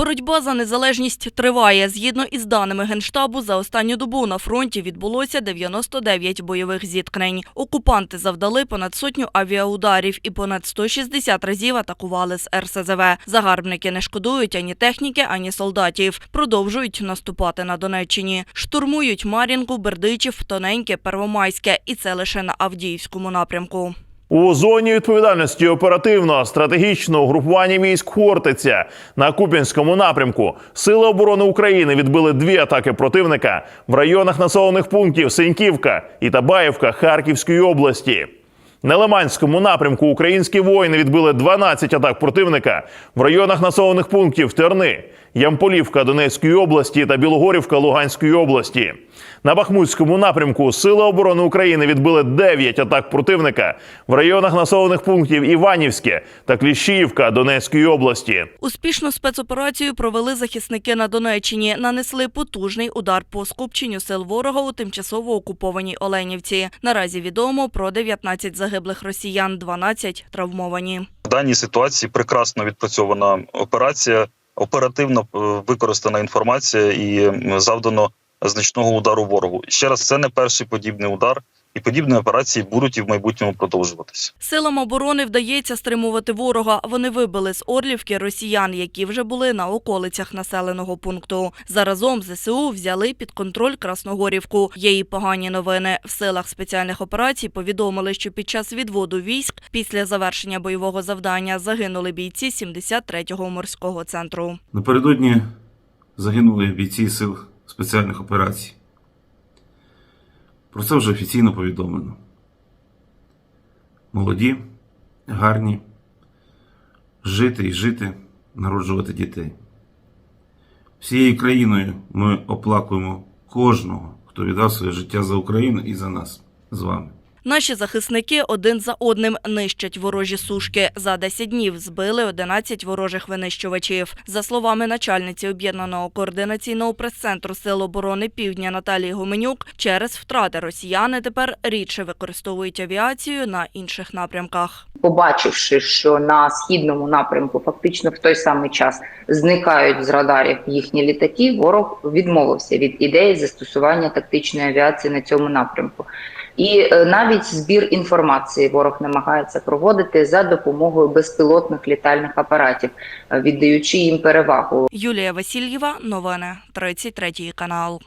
Боротьба за незалежність триває. Згідно із даними Генштабу, за останню добу на фронті відбулося 99 бойових зіткнень. Окупанти завдали понад сотню авіаударів і понад 160 разів атакували з РСЗВ. Загарбники не шкодують ані техніки, ані солдатів. Продовжують наступати на Донеччині. Штурмують Мар'їнку, Бердичів, Тоненьке, Первомайське. І це лише на Авдіївському напрямку. У зоні відповідальності оперативного стратегічного групування військ Хортиця на Куп'янському напрямку Сили оборони України відбили дві атаки противника в районах населених пунктів Сеньківка і Табаївка Харківської області. На Лиманському напрямку українські воїни відбили 12 атак противника в районах населених пунктів Терни, Ямполівка Донецької області та Білогорівка Луганської області. На Бахмутському напрямку Сили оборони України відбили 9 атак противника в районах населених пунктів Іванівське та Кліщіївка Донецької області. Успішну спецоперацію провели захисники на Донеччині. Нанесли потужний удар по скупченню сил ворога у тимчасово окупованій Оленівці. Наразі відомо про 19 загиблих росіян, 12 травмовані. В даній ситуації прекрасно відпрацьована операція, оперативно е, використана інформація і завдано значного удару ворогу. Ще раз, це не перший подібний удар, і подібні операції будуть і в майбутньому продовжуватися. Силам оборони вдається стримувати ворога. Вони вибили з Орлівки росіян, які вже були на околицях населеного пункту. Заразом ЗСУ взяли під контроль Красногорівку. Є і погані новини. В силах спеціальних операцій повідомили, що під час відводу військ після завершення бойового завдання загинули бійці 73-го морського центру. Напередодні загинули бійці сил спеціальних операцій. Про це вже офіційно повідомлено. Молоді, гарні, жити і жити, народжувати дітей. Всією країною ми оплакуємо кожного, хто віддав своє життя за Україну і за нас з вами. Наші захисники один за одним нищать ворожі сушки. За 10 днів збили 11 ворожих винищувачів. За словами начальниці об'єднаного координаційного прес-центру Сил оборони Півдня Наталії Гуменюк, через втрати росіяни тепер рідше використовують авіацію на інших напрямках. побачивши, що на східному напрямку фактично в той самий час зникають з радарів їхні літаки, ворог відмовився від ідеї застосування тактичної авіації на цьому напрямку. І е, навіть збір інформації ворог намагається проводити за допомогою безпілотних літальних апаратів, віддаючи їм перевагу. Юлія Васильєва, новини 33 канал.